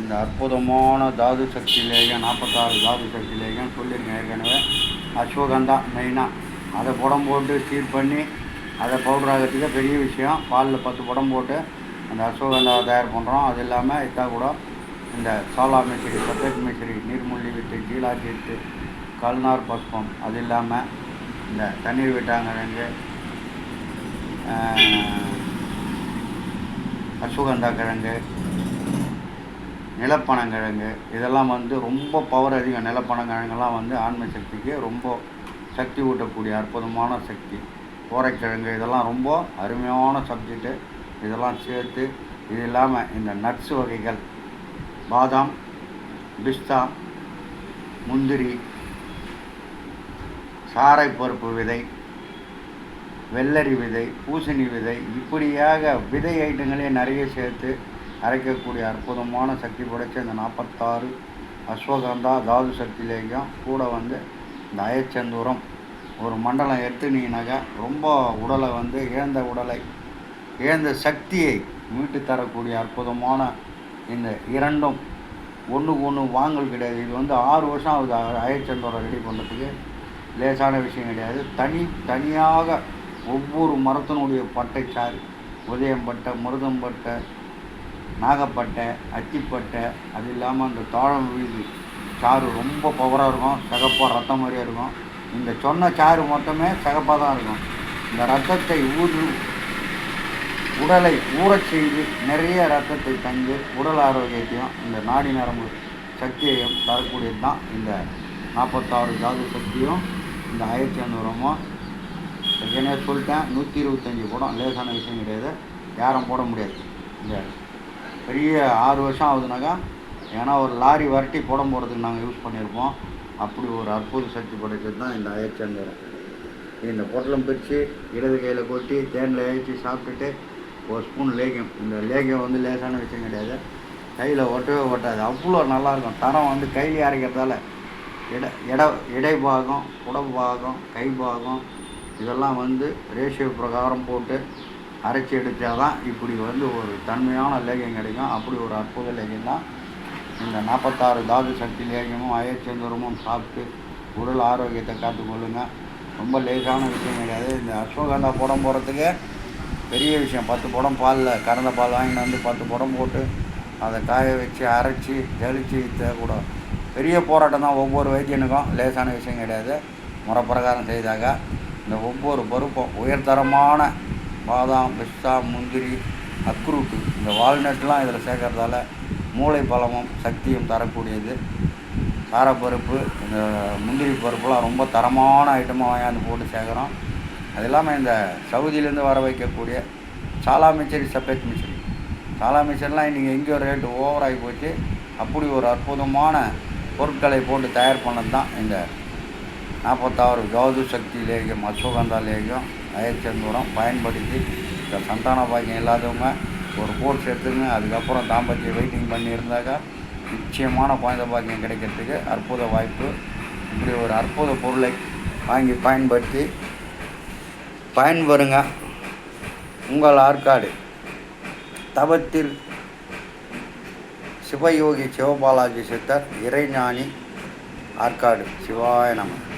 இந்த அற்புதமான தாது சக்தி லேகம் நாற்பத்தாறு தாது சக்தி லேகம் சொல்லியிருக்கேன் ஏற்கனவே. அஸ்வகந்தா மெயினாக அதை புடம் போட்டு சீர் பண்ணி அதை பவுடர் ஆகிறதுக்கு பெரிய விஷயம். பாலில் பத்து புடம் போட்டு அந்த அஸ்வகந்தாவை தயார் பண்ணுறோம் அது இல்லாமல் இத்தா கூட இந்த சாலா மிசிறி சஃபேத் மிசிறி நீர்மூழ்கி வித்து கீழா வித்து கல்நார் பஸ்பம். அது இல்லாமல் இந்த தண்ணீர் விட்டாங்கிழங்கு அஸ்வகந்தா கிழங்கு. நிலப்பனங்கிழங்கு இதெல்லாம் வந்து ரொம்ப பவர் அதிகம். நிலப்பனங்கிழங்கெல்லாம் வந்து ஆன்ம சக்திக்கு ரொம்ப சக்தி ஊட்டக்கூடிய அற்புதமான சக்தி. கோரைக்கிழங்கு இதெல்லாம் ரொம்ப அருமையான சப்ஜெக்ட்டு இதெல்லாம் சேர்த்து இது இல்லாமல் இந்த நட்ஸ் வகைகள் பாதாம் பிஸ்தா முந்திரி சாரைப்பருப்பு விதை வெள்ளரி விதை பூசணி விதை இப்படியாக விதை ஐட்டங்களே நிறைய சேர்த்து அரைக்கக்கூடிய அற்புதமான சக்தி படைச்ச இந்த நாற்பத்தாறு அஸ்வகந்தா தாது சக்திலேயும் கூட வந்து இந்த அயச்சந்தூரம். ஒரு மண்டலம் எடுத்துனீங்கனாக்கா ரொம்ப உடலை வந்து இழந்த உடலை இழந்த சக்தியை மீட்டு தரக்கூடிய அற்புதமான இந்த இரண்டும் ஒன்றுக்கு ஒன்று வாங்கல் கிடையாது. இது வந்து ஆறு வருஷம் ஆகுது அயச்சந்தூரம் ரெடி பண்ணுறதுக்கு லேசான விஷயம் கிடையாது. தனி தனியாக ஒவ்வொரு மரத்தினுடைய பட்டைச்சாறு உதயம்பட்டை மருதம்பட்டை நாகப்பட்டை அத்திப்பட்டை அது இல்லாமல் அந்த தோழம் வீது. சாறு ரொம்ப பவராக இருக்கும். சிகப்பாக ரத்தம் மாதிரியாக இருக்கும். இந்த சொன்ன சாறு மொத்தமே சிகப்பாக தான் இருக்கும். இந்த ரத்தத்தை ஊறு உடலை ஊறச் செய்து நிறைய ரத்தத்தை தந்து உடல் ஆரோக்கியத்தையும் இந்த நாடி நரம்பு சக்தியையும் தரக்கூடியது தான் இந்த நாற்பத்தாறு ஜாது சக்தியும். இந்த ஆயிரத்தி ஐநூறுமும் ஏற்கனவே சொல்லிட்டேன். நூற்றி இருபத்தஞ்சி படம். லேசான விஷயம் கிடையாது. யாரும் போட முடியாது. இந்த பெரிய ஆறு வருஷம் ஆகுதுனாக்கா ஏன்னா ஒரு லாரி வரட்டி புடம் போகிறதுக்கு நாங்கள் யூஸ் பண்ணியிருப்போம். அப்படி ஒரு அற்புத சக்தி படைச்சது தான் இந்த அயச்சந்தரம் இந்த பொட்டலம் பிரித்து இடது கையில் கொட்டி தேனில் ஏற்றி சாப்பிட்டுட்டு ஒரு ஸ்பூன் லேகியம். இந்த லேகியம் வந்து லேசான விஷயம் கிடையாது. கையில் ஒட்டவே ஒட்டாது. அவ்வளோ நல்லாயிருக்கும். தரம் வந்து கையில் அரைக்கிறதால. இட இட இடை பாகம் உடம்பு பாகம் கை பாகம் இதெல்லாம் வந்து ரேஷியோ பிரகாரம் போட்டு அரைச்சி எடுத்தால் தான் இப்படி வந்து ஒரு தன்மையான லேகியம் கிடைக்கும். அப்படி ஒரு அற்புத லேகியம் தான். இந்த நாற்பத்தாறு தாது சக்தி லேகியமும் அயச்சந்திரமும் சாப்பிட்டு உடல் ஆரோக்கியத்தை காத்துக்கொள்ளுங்க ரொம்ப லேசான விஷயம் கிடையாது. இந்த அஸ்வகந்தா புடம் போகிறதுக்கு பெரிய விஷயம். பத்து புடம் பாலில் கறந்த பால் வாங்கிட்டு வந்து பத்து புடம் போட்டு அதை காய வச்சு அரைச்சி ஜலிச்சு கூட பெரிய போராட்டம் தான். ஒவ்வொரு வைத்தியனுக்கும் லேசான விஷயம் கிடையாது. முறைப்பிரகாரம் செய்தாக்க. இந்த ஒவ்வொரு பருப்பும் உயர்தரமான பாதாம் பிஸ்தா முந்திரி அக்ரூட்டு. இந்த வால்நட்லாம் இதில் சேர்க்கறதால மூளை பலமும் சக்தியும் தரக்கூடியது. காரப்பருப்பு இந்த முந்திரி பருப்புலாம் ரொம்ப தரமான ஐட்டமாக வாங்கியாந்து போட்டு சேர்க்குறோம். அது இல்லாமல் இந்த சவுதியிலேருந்து வர வைக்கக்கூடிய சாலா மிச்சரி சப்பேட் மிச்சரி சாலா மிச்சரிலாம் இன்றைக்கி எங்கேயோ ரேட்டு ஓவராகி போச்சு. அப்படி ஒரு அற்புதமான பொருட்களை போட்டு தயார் பண்ணது தான் இந்த நாற்பத்தாறு ஜோது சக்தி லேகியம் அஸ்வகந்தா லேகியம் அயச்சந்தூரம் பயன்படுத்தி இந்த சந்தான பாக்கியம் இல்லாதவங்க ஒரு கோர்ஸ் எடுத்துங்க அதுக்கப்புறம் தாம்பத்திய வெயிட்டிங் பண்ணியிருந்தாக்கா நிச்சயமான குழந்தை பாக்கியம் கிடைக்கிறதுக்கு அற்புத வாய்ப்பு. இப்படி ஒரு அற்புத பொருளை வாங்கி பயன்படுத்தி பயன்பெறுங்க. உங்கள் ஆற்காடு தவத்தில் சிவயோகி சிவபாலாஜி சித்தர் இறைஞானி ஆற்காடு சிவாய நமக்கு